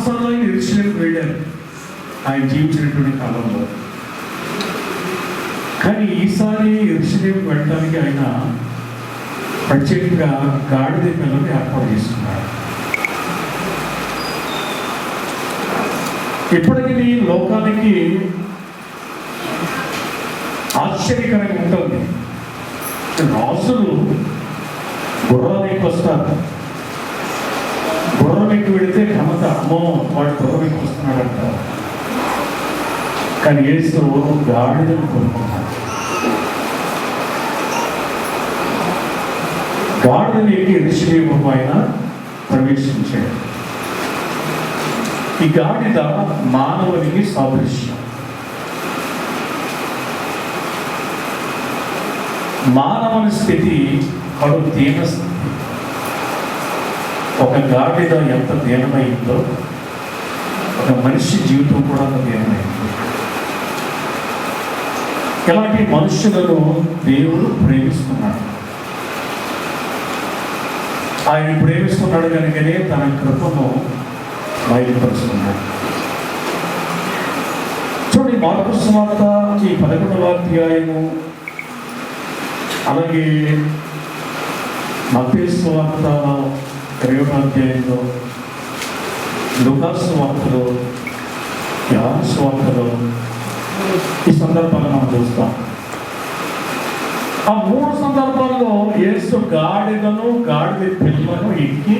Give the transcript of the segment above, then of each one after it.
చాలాసార్లు ఆయన ఎరుసలేం వెళ్ళారు. ఆయన జీవించినటువంటి కాలంలో. కానీ ఈసారి ఎరుసలేం వెళ్ళడానికి ఆయన ప్రత్యేకంగా గాడిద పిల్లలు ఏర్పాటు చేస్తున్నారు. ఇప్పటికీ లోకానికి ఆశ్చర్యకరంగా ఉంటుంది. రాజులు గుర్రానికి వస్తారు. గుర్రం ఎక్కువ వెళితే అమ్మో వాడు గుర్రం వస్తున్నాడంట. కానీ ఏసు గాడిదను కోరుకున్నాడు గాడిదని ఎక్కి ఋషిదేవం ఆయన ప్రవేశించాడు. ఈ గాడిద మానవునికి సాదృశ్యం. మానవుని స్థితి కడు దీన ఒక గాడిద ఎంత దీనమైందో ఒక మనిషి జీవితం కూడా అంత దీనమైంది. ఇలాంటి మనుషులను దేవుడు ప్రేమిస్తున్నాడు. ఆయన ప్రేమిస్తున్నాడు కనుకనే తన కృపను బయలుపరుస్తున్నాడు. చూడండి మార్పు సువార్త ఈ పదకొండవ అధ్యాయము అలాగే మత్తే ఇరవై అధ్యాయంలో లుకాస్ వార్తలో యాన్ స్వార్తలో ఈ సందర్భాలను మనం చూస్తాం. ఆ మూడు సందర్భాల్లో ఏసు గాడిదను గాడిద పిల్లను ఎక్కి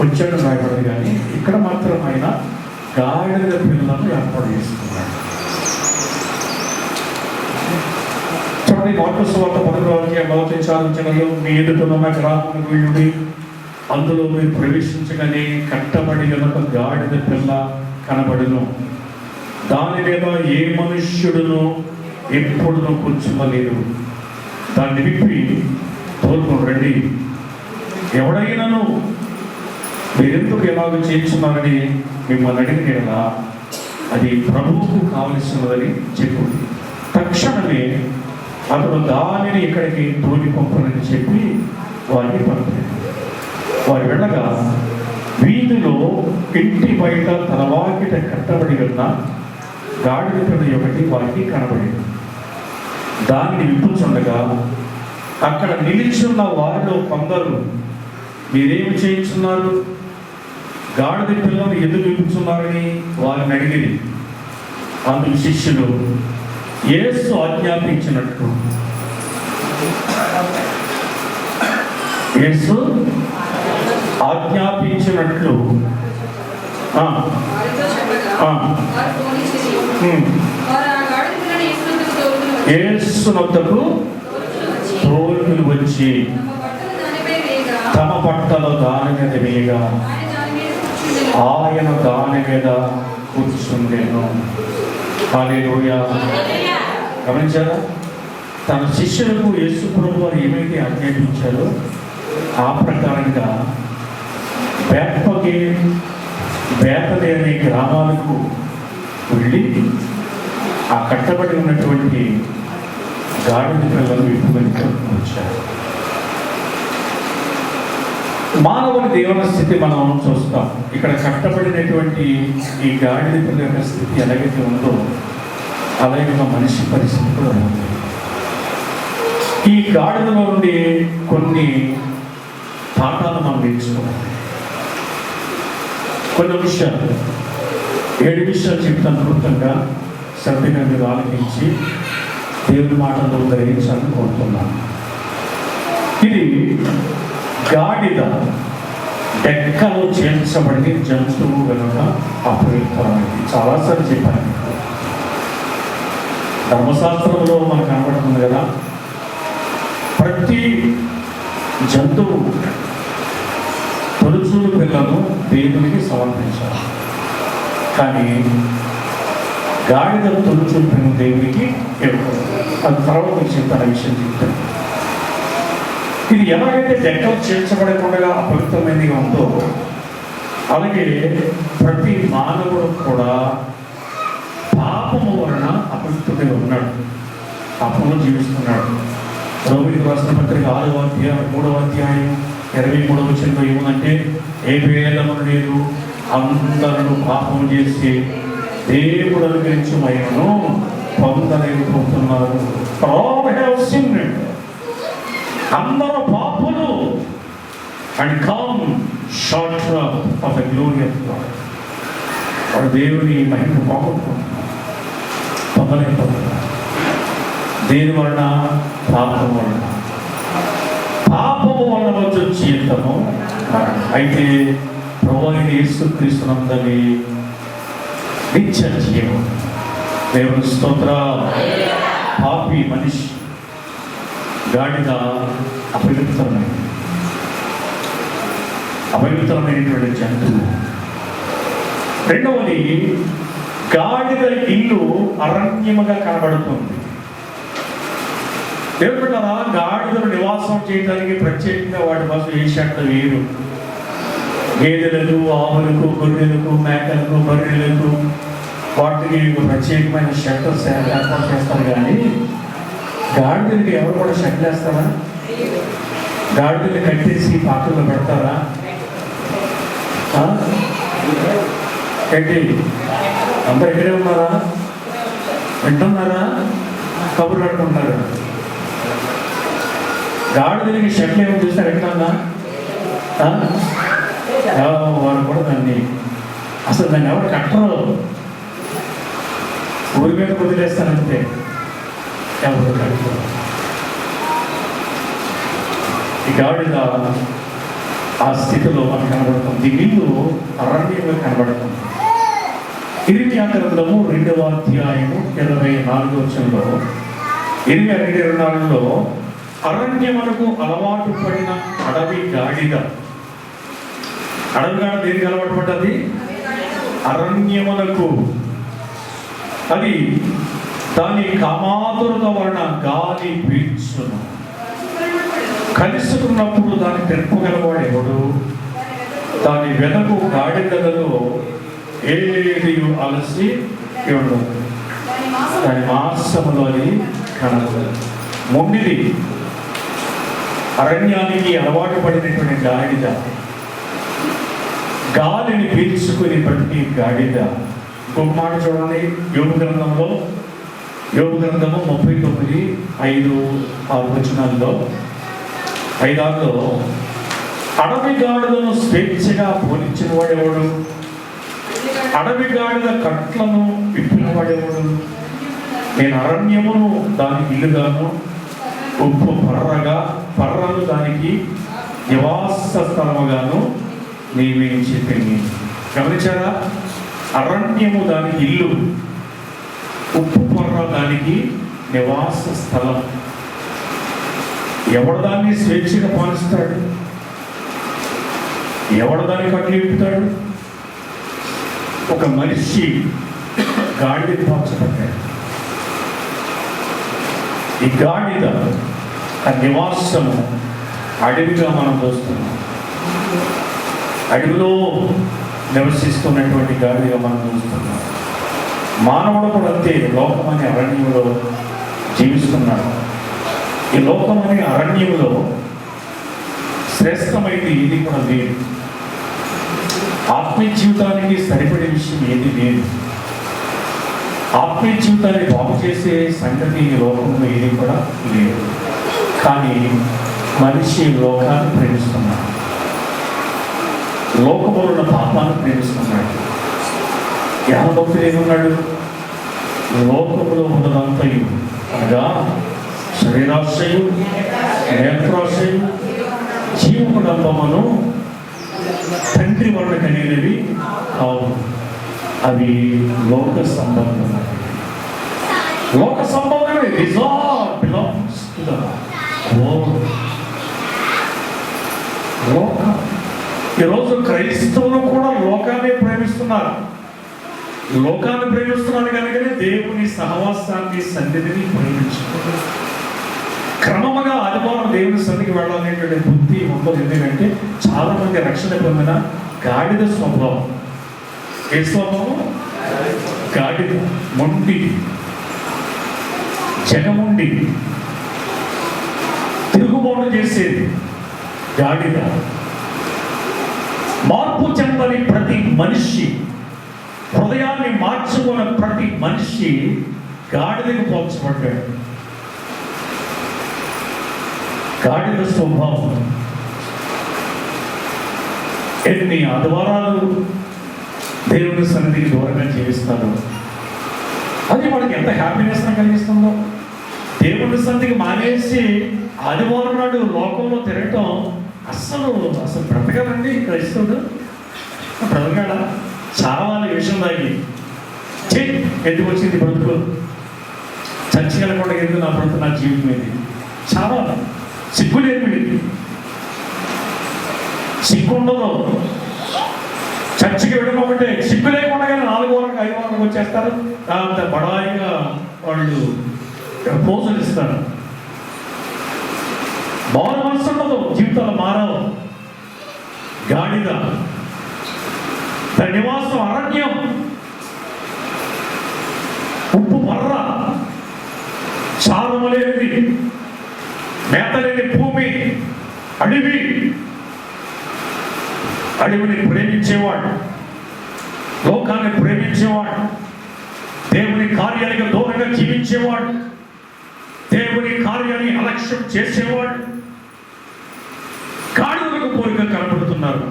వచ్చాడు రాయబడదు కానీ ఇక్కడ మాత్రం ఆయన గాడిద పిల్లలను ఏర్పాటు చేసుకున్నాడు. చూడండి మార్పు స్వార్థ పదకొండవ మొదటి సాధించగలరు మీ ఎదుటనున్న గ్రామం వీళ్ళుడి అందులో మీరు ప్రవేశించగానే కట్టబడి గనక గాడిద పిల్ల కనబడును. దాని మీద ఏ మనుష్యుడును ఎప్పుడును కూర్చోలేదు దాన్ని విప్పి తోలుకొని రండి. ఎవడైనాను మీరెందుకు ఎలాగ చేయించున్నారని మిమ్మల్ని అడిగిన కదా అది ప్రభువుకు కావలసినదని చెప్పు తక్షణమే అతను దానిని ఇక్కడికి తోలి పంపనని చెప్పి వారిని పంపారు వారు వెళ్ళగా వీధిలో ఇంటి బయట తన వాకిట కట్టబడి ఉన్న గాడిద ఒకటి వారికి కనబడింది. దానిని విప్పుచుండగా అక్కడ నిలిచున్న వారిలో కొందరు మీరేమి చేయించున్నారు? గాడిద పిల్లలు ఎందుకు విప్పుచున్నారని వారిని అడిగింది అందుకు శిష్యులు యేసు ఆజ్ఞాపించినట్టు. యేసు? ఆజ్ఞాపించినట్లు. ఆ, వారితో వచ్చి- తమ బట్టలు వేయగా దాని మీద వేయగా ఆయన దాని మీద కూర్చుండేను. గమనించారా? తన శిష్యులకు యేసు ప్రభు వారు ఏమైతే ఆజ్ఞాపించారో ఆ ప్రకారంగా బేత్పగే బేతలే గ్రామాలకు వెళ్ళి ఆ కట్టబడి ఉన్నటువంటి గాడిద పిల్లలు విప్పుకొని వచ్చారు. మానవుని దేవుని స్థితి మనం చూస్తాం. ఇక్కడ కట్టబడినటువంటి ఈ గాడిద పిల్ల యొక్క స్థితి ఎలాగైతే ఉందో అలాగే ఒక మనిషి పరిస్థితి కూడా ఉంది. ఈ గాడిదలో నుండి కొన్ని పాఠాలు మనం నేర్చుకోవాలి. కొన్ని విషయాలు. ఏడు విషయాలు చెప్తాను క్లుప్తంగా. శ్రద్ధగా మీరు ఆలోచించి దేవుని మాటలు గ్రహించాలని కోరుతున్నాను. ఇది గాడిద డెక్కలో చేర్చబడి జంతువు కనుక అపవిత్రమైంది. చాలాసార్లు చెప్పాను ధర్మశాస్త్రంలో మనకు కనబడుతుంది కదా. ప్రతి జంతువు తొలుచూలు పిల్లను దేవునికి సమర్పించాలి. కానీ గాడిద తొలుచూలు దేవునికి ఇవ్వకూడదు అది తర్వాత మీకు ఆ విషయం చెప్తాను ఇది ఎలాగైతే డెక్కలు చేర్చబడకుండా అపవిత్రమైనదిగా ఉందో అలాగే ప్రతి మానవుడు కూడా పాపము వలన అపవిత్రుడిగా ఉన్నాడు. పాపంలో జీవిస్తున్నాడు. రోమికి రాసిన పత్రిక ఆరవ అధ్యాయం మూడవ అధ్యాయం ఇరవై మూడు వచ్చిన ఏముందంటే ఏ భేదము లేదు అందరూ పాపం చేసి దేవుడు అనుగ్రహించి మహిమను పొందలేకపోతున్నారు All అందరూ పాపులు. And come short of the glory of God వాడు దేవుని మహిమ పోగొట్టుకుంటున్నారు పొందలేకపోతున్నారు. దేని వలన? పాపం వలన. పాపము వలన వచ్చే జీవితము. అయితే ప్రభు యేసుక్రీస్తునందని నిత్య జీవం. దేవుని స్తోత్ర. పాపి మనిషి. గాడిద అపవిత్రమైన అపవిత్రమైనటువంటి జంతువు. రెండవది గాడిద ఇల్లు అరణ్యముగా కనబడుతుంది. దేవుడు గాడిదలు నివాసం చేయడానికి ప్రత్యేకంగా వాటి కోసం ఏ షర్ట్ వేరు గేదెలకు ఆవులకు గొర్రెలకు మేకలకు బర్రెలకు వాటికి ప్రత్యేకమైన షర్ట్స్ ఏర్పాటు చేస్తారు కానీ గాడిదలకి ఎవరు కూడా షట్లు వేస్తారా? గాడిదలు కట్టేసి పాత్రలో పెడతారా? ఆ? ఏంటి? అంతా ఇక్కడే ఉన్నారా? వింటున్నారా? కబుర్లు ఆడుకుంటున్నారా? గాడు తిరిగి షర్ట్లు ఏమో చూస్తారు ఎక్కడన్నా వాడు కూడా దాన్ని అసలు దాన్ని ఎవరు కట్టరు. ఊరి మీద వదిలేస్తానంటే ఎవరు కట్టరు ఈ గాడిద ఆ స్థితిలో మనకు కనబడుతుంది. ఇల్లు అరణ్యంగా కనబడుతుంది. ఇరిమియా గ్రంథము రెండవ అధ్యాయము ఇరవై నాలుగో వచ్చంలో ఇరవై రెండు ఇరవై నాలుగులో అరణ్యమునకు అలవాటు పడిన అడవి గాడిద. అడవి గాడిద దేనికి అలవాటు పడ్డది? అరణ్యమునకు అది దాని కామాతురత వలన గాలి పీల్చును. కలుసుకున్నప్పుడు దాన్ని తెరపగలవాడు ఎవడు? దాని వెనకు గాడిదలలో ఏది అలసి ఇవ్వడం దాని మాంసము దాని కనదు మొండిది అరణ్యానికి అలవాటు పడినటువంటి గాడిద. గాలిని పీల్చుకుని బట్టి గాడిద. ఇంకొక మాట చూడండి. యోగ గ్రంథంలో యోగ గ్రంథము ముప్పై తొమ్మిది ఐదు ఆరు వచనాల్లో ఐదారులో అడవి గాడిదను స్వేచ్ఛగా పోలించిన వాడేవాడు అడవి గాడిద కట్లను విప్పిన వాడేవాడు నేను అరణ్యమును దాని ఇల్లుగాను ఉప్పు పర్రగా పర్రను దానికి నివాస స్థలముగాను నియమించి తిరిగి గమనించారా? అరణ్యము దానికి ఇల్లు ఉప్పు పొర్ర దానికి నివాస స్థలం. ఎవడు దాన్ని స్వేచ్ఛగా పాలిస్తాడు? ఎవడు దాన్ని కట్లు ఒక మనిషి గాడిద పాల్చబడ్డాడు. ఈ గాడిద ఆ నివాసము అడవిగా మనం చూస్తున్నాం. అడవిలో నివసిస్తున్నటువంటి గాడిగా మనం చూస్తున్నాం. మానవుడు కూడా అంతే. లోకమనే అరణ్యంలో జీవిస్తున్నాడు. ఈ లోకమనే అరణ్యంలో శ్రేష్టమైనది ఏది కూడా లేదు. ఆత్మీయ జీవితానికి సరిపడే విషయం ఏది లేదు. ఆత్మీయ జీవితాన్ని బాగు చేసే సంగతి ఈ లోకంలో ఏది కూడా లేదు. కానీ మనిషి లోకాన్ని ప్రేమిస్తున్నాడు. లోకములో ఉన్న పాపాన్ని ప్రేమిస్తున్నాడు. జ్ఞానభక్తుడు ఏమన్నాడు? లోకములో ఉన్నదంతయు అనగా శరీరాశయు నేత్రాశయు జీవకుడంబమును తండ్రి వల్ల కలిగినవి కావు. అవి లోక సంబంధం. లోక సంబంధమే బిలాంగ్స్ టు ద లోక. ఈరోజు క్రైస్తవులు కూడా లోకాన్ని ప్రేమిస్తున్నారు. లోకాన్ని ప్రేమిస్తున్నారు కనుకనే దేవుని సహవాసాన్ని సన్నిధిని ప్రేమించుకుంటారు క్రమంగా ఆదివారం దేవుని సన్నిధికి వెళ్ళాలనేటువంటి బుద్ధి ఉండదు ఎందుకంటే చాలా మంది రక్షణ పొందిన గాడిద స్వభావం. ఏ స్వభావం గాడిద మొండి జగముండి తిరుగుబాటు చేసేది గాడిద. మార్పు చెందని ప్రతి మనిషి హృదయాన్ని మార్చుకున్న ప్రతి మనిషి గాడిదకు పోల్చబడ్డాడు. గాడిద స్వభావం. ఎన్ని ఆదివారాలు దేవుని సన్నిధికి దూరంగా జీవిస్తారు అది మనకి ఎంత హ్యాపీనెస్ కలిగిస్తుందో. దేవుని సన్నిధికి మానేసి ఆదివారం నాడు లోకంలో తిరగటం అస్సలు అసలు బ్రతకదండి క్రైస్తవుడు. బ్రతకాడా? చాలా వాళ్ళ విషయం దాగి చే ఎందుకు వచ్చింది బ్రతుకు? చర్చి వెళ్ళకుండా ఎందుకు నా బ్రతుకు నా జీవితం ఇది? చాలా సిగ్గు లేదు సిగ్గు ఉండదు. చర్చికి వెళ్ళడం ఒకటే. సిగ్గు లేకుండా కానీ నాలుగు వరకు ఐదు వరకు వచ్చేస్తారు. అంత బడాయిగా వాళ్ళు ప్రపోజల్ ఇస్తారు. మారు మనసు ఉండదు. జీవితాలు మారవు. గాడిద. తన నివాసం అరణ్యం. ఉప్పు పర్ర చారము లేనిది. మేత లేని భూమి. అడవి. అడవిని ప్రేమించేవాడు లోకాన్ని ప్రేమించేవాడు దేవుని కార్యానికి దూరంగా జీవించేవాడు దేవుని కార్యాన్ని అలక్ష్యం చేసేవాడు. గాడిదలకు పోలిక కనబడుతున్నారు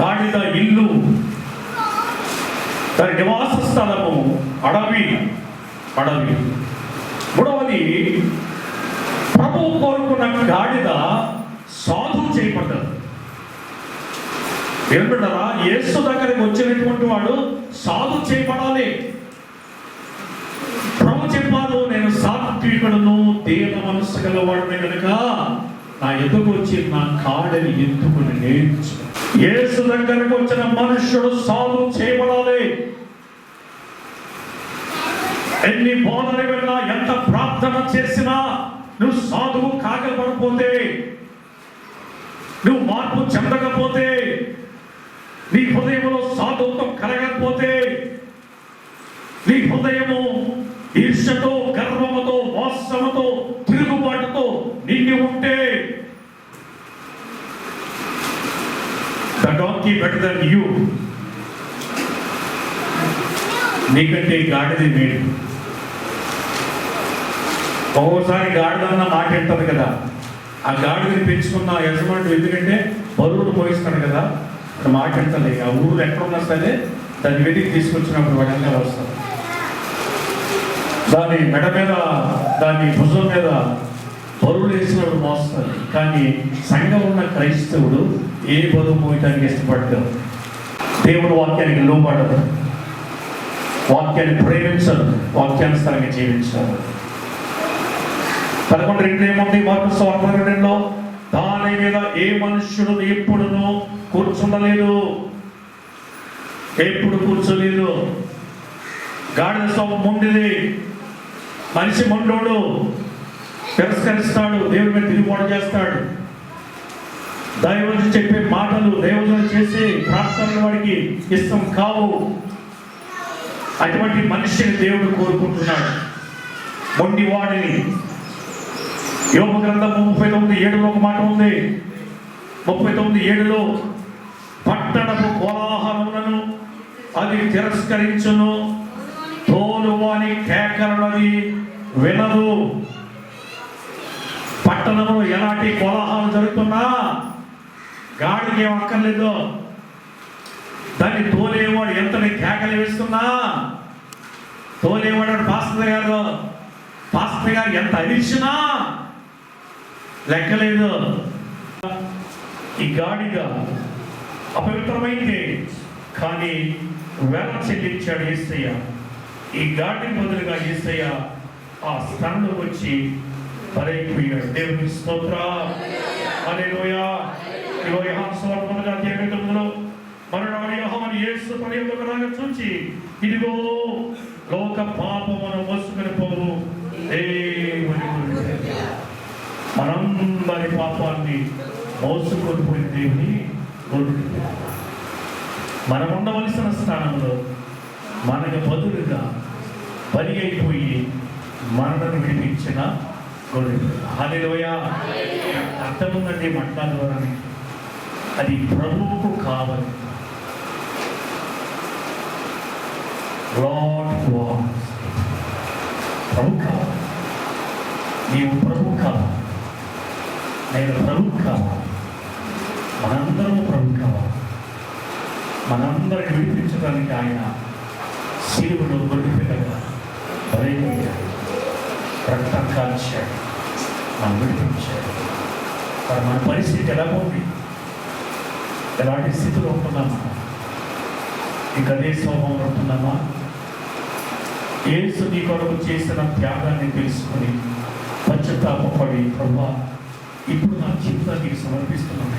గాడిద ఇల్లు తన నివాస స్థలము అడవి అడవి. మూడవది ప్రభువు కోరుకున్న గాడిద సాధువు చేయబడ్డారు ఏమంటారా యేసు దగ్గరికి వచ్చినటువంటి వాడు సాధు చేయబడాలి. ప్రభు చెప్పాను నేను సాత్వికుడును దేవ మనసు గలవాడిని కనుక నా ఎదుగు వచ్చి నా కాడని ఎందుకుని నేర్చు యేసు దగ్గరకు వచ్చిన మనుష్యుడు సాధు చేయబడాలి. ఎన్ని బోధన వెళ్ళినా ఎంత ప్రార్థన చేసినా నువ్వు సాధువు కాకపడిపోతే నువ్వు మార్పు చెందకపోతే నీ హృదయంలో సాధుత్వం కలగకపోతే నీ హృదయము ఈర్ష్యతో గర్వముతో వాస్తవతో తిరుగుబాటుతో నిండి ఉంటే the donkey better than you నీకంటే గాడిది మేలు. ఒక్కోసారి గాడిదన్న మాట ఎంటది కదా. ఆ గాడిదని పెంచుకున్న యజమానుడు ఎందుకంటే బరువులు పోయిస్తాడు కదా. ఇక్కడ ఆ ఊరు ఎక్కడున్నా సరే దాన్ని వెతికి తీసుకొచ్చినప్పుడు వాడు వస్తారు వస్తాడు? దాని మెడ మీద దాని భుజం మీద బరువులు వేసినప్పుడు మోస్తాడు. కానీ సంఘం ఉన్న క్రైస్తవుడు ఏ బరువు మోయటానికి ఇష్టపడ్డాడు దేవుడు వాక్యానికి లోపడదు వాక్యాన్ని ప్రేమించదు. వాక్యానుసారంగా జీవించాలి. పదకొండు రెండు ఏముంది? మార్పు రెండులో దాని మీద ఏ మనుష్యుడు ఎప్పుడును కూర్చుండలేదు. ఎప్పుడు కూర్చోలేదు. గాడిద స్వభావం మొండిది. మనిషి మొండోడు. తిరస్కరిస్తాడు. దేవుడి మీద తిరుగుబాటు చేస్తాడు. దైవజు చెప్పే మాటలు దైవజులు చేసే ప్రార్థనలు వాడికి ఇష్టం కావు. అటువంటి మనిషిని దేవుడు కోరుకుంటున్నాడు. మొండివాడిని. యోగ గ్రంథం ముప్పై తొమ్మిది ఏడులో ఒక మాట ఉంది. ముప్పై తొమ్మిది ఏడులో పట్టణపు కోలాహలములను అది తిరస్కరించును. తోలువాని కేకలది వినదు. పట్టణంలో ఎలాంటి కోలాహలం జరుగుతున్నా గాడికి ఏం అక్కర్లేదు. దాన్ని తోలేవాడు ఎంతని కేకలు వేస్తున్నా? తోలేవాడు పాస్టర్ గారు. పాస్టర్ గారు ఎంత అరిచినా లెక్కలేదు. ఈ గాడిద అపవిత్రమైంది కానీ వేల చెల్లించాడు ఏసయ్య ఈ గాడి బదులుగా ఏసయ్య ఆ స్థానంలో వచ్చి పరైపోయాడు దేవుని స్తోత్ర హల్లెలూయా. ఇదిగో యోహాను సువార్త ఇరవై తొమ్మిదిలో మరణాడు పని రాగా చూచి ఇదిగో లోక పాపమును మోసుకుని పోవు. దేవుని మనందరి పాపాన్ని మోసుకొని పోయిన దేవుని గొర్రె. మనం ఉండవలసిన స్థానంలో మనకు బదులుగా బలి అయిపోయి మనలను విడిపించిన గొర్రె హల్లెలూయా. అర్థం ఉందండి మంటల ద్వారా అది ప్రభువుకు కావాలి. ప్రభు కావాలి. నీవు ప్రభు కావాలి. నేను ప్రభు కావాలి మనందరం ప్రభు కావాలి మనందరిని విడిపించడానికి ఆయన శిలువును గొడిపిల్లగా బలైపోయాడు రక్తం కాల్చాడు. మనం విడిపించాడు. మరి మన పరిస్థితి ఎలా ఉంది? ఎలాంటి స్థితిలో ఉంటున్నామా? ఇంకా అదే స్వభావంలో ఉంటున్నామా? ఏసు నీ కొరకు చేసిన త్యాగాన్ని తెలుసుకొని పశ్చాత్తాపడి ప్రభా ఇప్పుడు నా జీవితాన్ని నీకు సమర్పిస్తున్నాను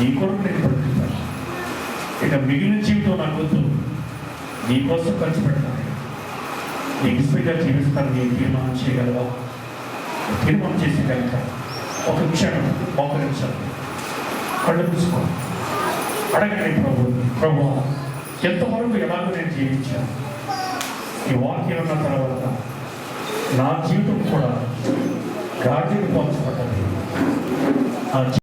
నీ కొరకు నేను బ్రతుకుతాను. ఇక మిగిలిన జీవితం నాకు వద్దు. నీ కోసం ఖర్చు పెడతాను. నీకు ఇష్టంగా జీవిస్తాను. నేను తీర్మానం చేయగలవా? తీర్మానం చేసి కనుక ఒక క్షణం ఒక నిమిషం. కళ్ళు మూసుకో. అడగండి ప్రభు ప్రభు ఎంతవరకు ఎలాగో నేను జీవించాను? ఈ వాక్యం ఉన్న తర్వాత నా జీవితం కూడా గాడికి పంచబడ్డది